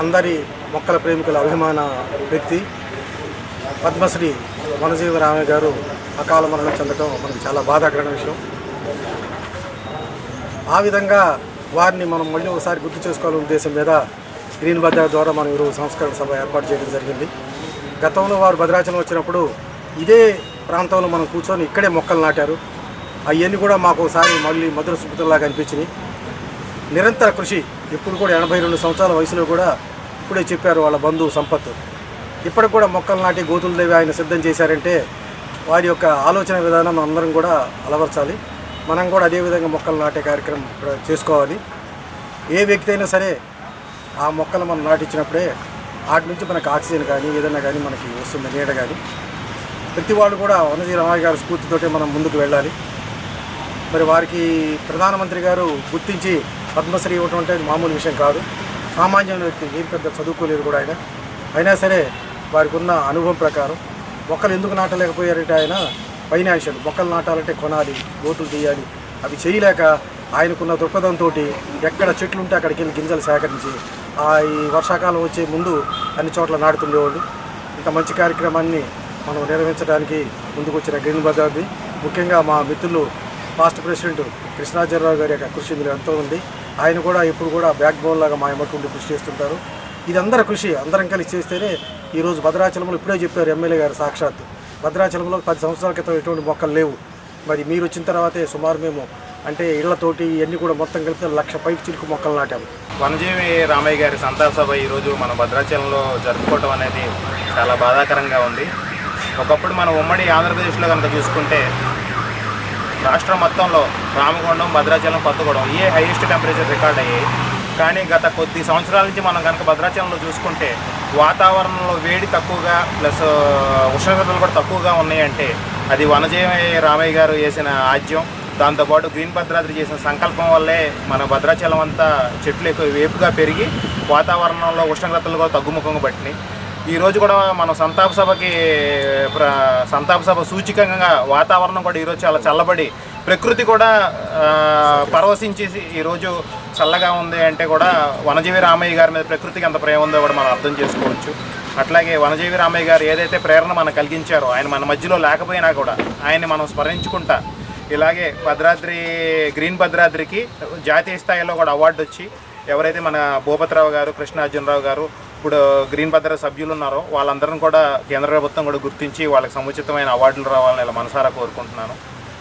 అందరి మొక్కల ప్రేమికుల అభిమాన వ్యక్తి పద్మశ్రీ వనజీవ రామయ్య గారు అకాల మరణం చెందడం మనకు చాలా బాధాకరమైన విషయం. ఆ విధంగా వారిని మనం మళ్ళీ ఒకసారి గుర్తు చేసుకోవాలనే ఉద్దేశం మీద గ్రీన్ బజార్ ద్వారా మనం ఈరోజు సంస్కరణ సభ ఏర్పాటు చేయడం జరిగింది. గతంలో వారు భద్రాచలం వచ్చినప్పుడు ఇదే ప్రాంతంలో మనం కూర్చొని ఇక్కడే మొక్కలు నాటారు. అవన్నీ కూడా మాకు ఒకసారి మళ్ళీ మధుర స్మృతుల్లాగా అనిపించినాయి. నిరంతర కృషి ఇప్పుడు కూడా ఎనభై రెండు సంవత్సరాల వయసులో కూడా ఇప్పుడే చెప్పారు వాళ్ళ బంధువు సంపత్. ఇప్పటికి కూడా మొక్కలు నాటి గోతులు దేవి ఆయన సిద్ధం చేశారంటే వారి యొక్క ఆలోచన విధానం అందరం కూడా అలవర్చాలి. మనం కూడా అదే విధంగా మొక్కలు నాటే కార్యక్రమం ఇప్పుడు చేసుకోవాలి. ఏ వ్యక్తి అయినా సరే ఆ మొక్కలు మనం నాటించినప్పుడే వాటి నుంచి మనకు ఆక్సిజన్ కానీ ఏదైనా కానీ మనకి వస్తుంది నీడ కానీ. ప్రతి వాళ్ళు కూడా వనజీ రామయ్య గారి స్ఫూర్తితోటే మనం ముందుకు వెళ్ళాలి. మరి వారికి ప్రధానమంత్రి గారు గుర్తించి పద్మశ్రీ ఇవ్వటం అంటే మామూలు విషయం కాదు. సామాన్యమైన వ్యక్తి ఏం పెద్ద చదువుకోలేదు కూడా ఆయన. అయినా సరే వారికి ఉన్న అనుభవం ప్రకారం మొక్కలు ఎందుకు నాటలేకపోయారంటే ఆయన ఫైనాన్షియల్ మొక్కలు నాటాలంటే కొనాలి గోతులు తీయాలి. అవి చేయలేక ఆయనకున్న దృక్పథంతో ఎక్కడ చెట్లు ఉంటే అక్కడికి వెళ్ళి గింజలు సేకరించి ఆ ఈ వర్షాకాలం వచ్చే ముందు అన్ని చోట్ల నాటుతుండేవాళ్ళు. ఇంత మంచి కార్యక్రమాన్ని మనం నిర్వహించడానికి ముందుకొచ్చిన గ్రీన్ బజార్ది. ముఖ్యంగా మా మిత్రులు పాస్ట్ ప్రెసిడెంట్ కృష్ణాచార్యరావు గారి యొక్క కృషి ఇందులో ఎంతో ఉంది. ఆయన కూడా ఇప్పుడు కూడా బ్యాక్ బోన్ లాగా మా ఎమ్మటుండి కృషి చేస్తుంటారు. ఇది అందరి కృషి అందరం కలిసి చేస్తేనే ఈరోజు భద్రాచలంలో ఇప్పుడే చెప్పారు ఎమ్మెల్యే గారు సాక్షాత్ భద్రాచలంలో పది సంవత్సరాల క్రితం ఎటువంటి మొక్కలు లేవు. మరి మీరు వచ్చిన తర్వాతే సుమారు మేము అంటే ఇళ్ళతోటి ఇవన్నీ కూడా మొత్తం కలిపితే లక్ష పైకి చిలుకు మొక్కలు నాటాము. వనజీవి రామయ్య గారి సంతాప సభ ఈరోజు మన భద్రాచలంలో జరుపుకోవటం అనేది చాలా బాధాకరంగా ఉంది. ఒకప్పుడు మన ఉమ్మడి ఆంధ్రప్రదేశ్లో కనుక చూసుకుంటే రాష్ట్రం మొత్తంలో రామగుండం భద్రాచలం కొత్తగూడెం ఏ హైయెస్ట్ టెంపరేచర్ రికార్డ్ అయ్యాయి. కానీ గత కొద్ది సంవత్సరాల నుంచి మనం కనుక భద్రాచలంలో చూసుకుంటే వాతావరణంలో వేడి తక్కువగా ప్లస్ ఉష్ణోగ్రతలు కూడా తక్కువగా ఉన్నాయంటే అది వనజీవి రామయ్య గారు వేసిన ఆజ్యం. దాంతోపాటు గ్రీన్ భద్రాద్రి చేసిన సంకల్పం వల్లే మన భద్రాచలం అంతా చెట్లు ఎక్కువ వేపుగా పెరిగి వాతావరణంలో ఉష్ణోగ్రతలు కూడా తగ్గుముఖంగా పట్టినాయి. ఈరోజు కూడా మనం సంతాప సభకి ప్ర సంతాప సభ సూచికంగా వాతావరణం కూడా ఈరోజు చాలా చల్లబడి ప్రకృతి కూడా పరవశించేసి పరవశించి ఈరోజు చల్లగా ఉంది అంటే కూడా వనజీవి రామయ్య గారి మీద ప్రకృతికి ఎంత ప్రేమ ఉందో కూడా మనం అర్థం చేసుకోవచ్చు. అట్లాగే వనజీవి రామయ్య గారు ఏదైతే ప్రేరణ మనకు కలిగించారో ఆయన మన మధ్యలో లేకపోయినా కూడా ఆయన్ని మనం స్మరించుకుంటా ఇలాగే భద్రాద్రి గ్రీన్ భద్రాద్రికి జాతీయ స్థాయిలో కూడా అవార్డు వచ్చి ఎవరైతే మన భూపతిరావు గారు కృష్ణార్జునరావు గారు ఇప్పుడు గ్రీన్ భద్ర సభ్యులు ఉన్నారో వాళ్ళందరిని కూడా కేంద్ర ప్రభుత్వం కూడా గుర్తించి వాళ్ళకి సముచితమైన అవార్డులు రావాలని ఇలా మనసారా కోరుకుంటున్నాను.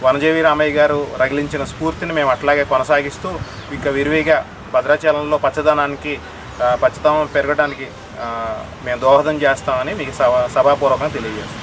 వనజీవి రామయ్య గారు రగిలించిన స్ఫూర్తిని మేము అట్లాగే కొనసాగిస్తూ ఇంకా విరివిగా భద్రాచలంలో పచ్చదనానికి పచ్చదనం పెరగడానికి మేము దోహదం చేస్తామని మీకు సభ సభాపూర్వకంగా తెలియజేస్తాం